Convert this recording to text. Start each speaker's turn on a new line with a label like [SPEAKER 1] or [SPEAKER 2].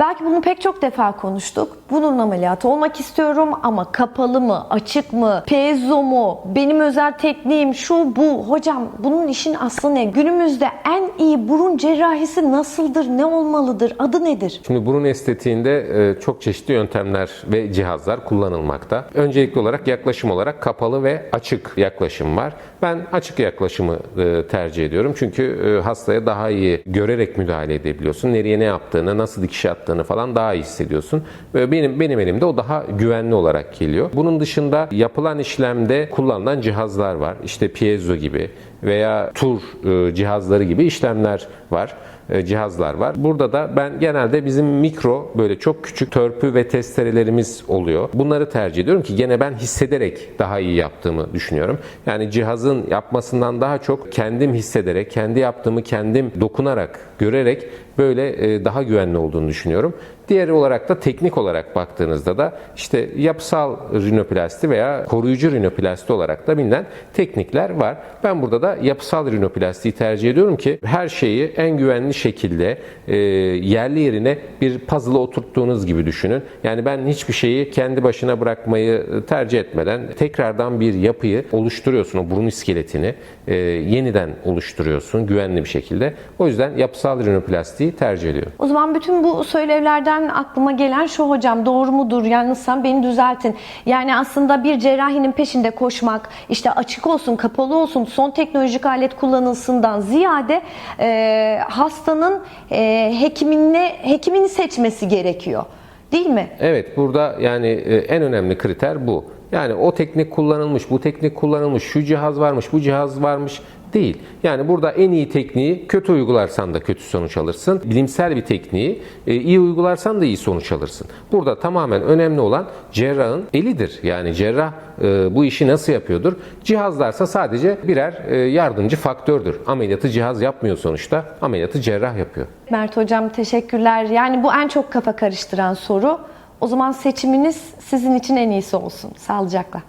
[SPEAKER 1] Belki bunu pek çok defa konuştuk. Bunun ameliyatı olmak istiyorum ama kapalı mı, açık mı, piezo mu, benim özel tekniğim şu bu. Hocam bunun işin aslı ne? Günümüzde en iyi burun cerrahisi nasıldır, ne olmalıdır, adı nedir?
[SPEAKER 2] Şimdi burun estetiğinde e, çok çeşitli yöntemler ve cihazlar kullanılmakta. Öncelikli olarak yaklaşım olarak kapalı ve açık yaklaşım var. Ben açık yaklaşımı e, tercih ediyorum. Çünkü e, hastaya daha iyi görerek müdahale edebiliyorsun. Nereye ne yaptığını, nasıl dikiş attığını falan daha iyi hissediyorsun. Ve benim benim elimde o daha güvenli olarak geliyor. Bunun dışında yapılan işlemde kullanılan cihazlar var. İşte piezo gibi veya tur e, cihazları gibi işlemler var cihazlar var. Burada da ben genelde bizim mikro böyle çok küçük törpü ve testerelerimiz oluyor. Bunları tercih ediyorum ki gene ben hissederek daha iyi yaptığımı düşünüyorum. Yani cihazın yapmasından daha çok kendim hissederek, kendi yaptığımı kendim dokunarak, görerek böyle e, daha güvenli olduğunu düşünüyorum. Diğer olarak da teknik olarak baktığınızda da işte yapısal rinoplasti veya koruyucu rinoplasti olarak da bilinen teknikler var. Ben burada da yapısal rinoplastiyi tercih ediyorum ki her şeyi en güvenli şekilde e, yerli yerine bir puzzle'a oturttuğunuz gibi düşünün. Yani ben hiçbir şeyi kendi başına bırakmayı tercih etmeden tekrardan bir yapıyı oluşturuyorsun. O burun iskeletini e, yeniden oluşturuyorsun güvenli bir şekilde. O yüzden yapısal rinoplastiyi tercih ediyorum.
[SPEAKER 1] O zaman bütün bu söylevlerden aklıma gelen şu hocam doğru mudur yanlışsam beni düzeltin. Yani aslında bir cerrahinin peşinde koşmak işte açık olsun kapalı olsun son teknolojik alet kullanılsından ziyade e, hastanın e, hekimini, hekimini seçmesi gerekiyor. Değil mi?
[SPEAKER 2] Evet burada yani e, en önemli kriter bu. Yani o teknik kullanılmış, bu teknik kullanılmış, şu cihaz varmış, bu cihaz varmış değil. Yani burada en iyi tekniği kötü uygularsan da kötü sonuç alırsın. Bilimsel bir tekniği e, iyi uygularsan da iyi sonuç alırsın. Burada tamamen önemli olan cerrahın elidir. Yani cerrah e, bu işi nasıl yapıyordur? Cihazlarsa sadece birer e, yardımcı faktördür. Ameliyatı cihaz yapmıyor sonuçta. Ameliyatı cerrah yapıyor.
[SPEAKER 1] Mert hocam teşekkürler. Yani bu en çok kafa karıştıran soru. O zaman seçiminiz sizin için en iyisi olsun. Sağlıcakla.